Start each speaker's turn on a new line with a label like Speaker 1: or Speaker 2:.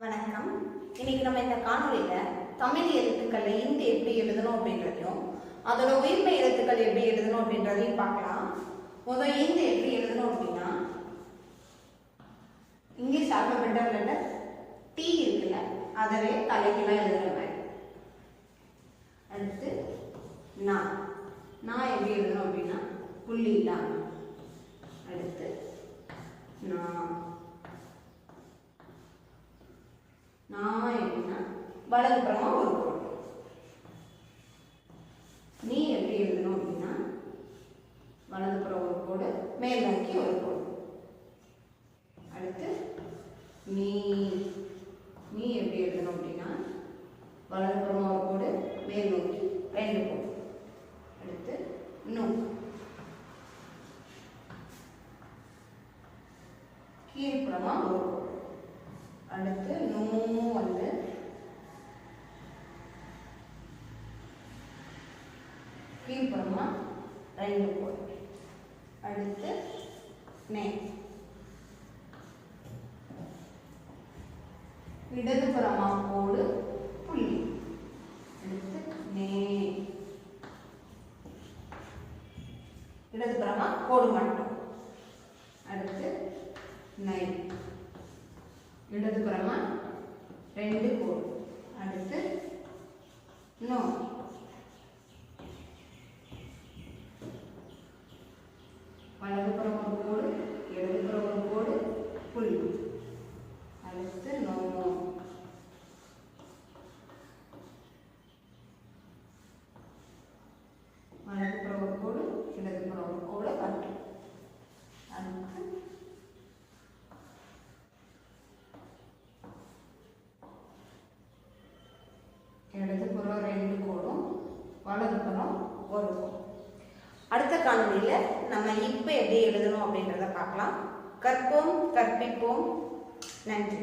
Speaker 1: வணக்கம். இன்னைக்கு நம்ம இந்த காணொலியில தமிழ் எழுத்துக்களை இந்தி எப்படி எழுதணும் அப்படின்றதையும் அதோட உயிர்மை எழுத்துக்கள் எப்படி எழுதணும் அப்படின்றதையும் பார்க்கலாம். முதல் இந்தி எப்படி எழுதணும் அப்படின்னா இங்கிலீஷ் ஆல்பபெட்டல் லெட்டர் டி இருக்குல்ல அதவே தலைக்கெல்லாம் எழுதுற மாதிரி. அடுத்து நான் நான் எப்படி எழுதணும் அப்படின்னா புள்ளி இல்லாமல் அடுத்து நான் நான் எப்படின்னா வலதுபுறமா ஒரு கோடு. நீ எப்படி எழுதணும் அப்படின்னா வலதுபுறம் ஒரு கோடு மேல் நோக்கி ஒரு கோடு. அடுத்து நீ நீ எப்படி எழுதணும் அப்படின்னா வலதுபுறமா ஒரு கோடு மேல் நோக்கி ரெண்டு கோடு. அடுத்து நூ. கீழ்ப்புறமா ஒரு கோடு அடுத்து நூ வந்து கீழ்ப்புறமா ரெண்டு கோடு அடுத்து நே இடதுபுறமா கோடு புள்ளி. அடுத்து நே இடதுபுறமா கோடு மட்டும். அடுத்து நை இடதுபுறமா ரெண்டு கோடு. அடுத்து நோ வலதுபுறம் ஒரு கோடு இடதுபுறம் ஒரு கோடு புள்ளி. அடுத்து நோ வலதுபுறம் ஒரு கோடு இடதுபுறம் ஒரு கோடு கட்டு அடுத்து இடதுபுறம் ரெண்டு கோடும் வலதுபுறம் ஒரு கோடும். காணொலியில் நம்ம இப்போ எப்படி எழுதணும் அப்படின்றத பார்க்கலாம். கற்போம் கற்பிப்போம். நன்றி.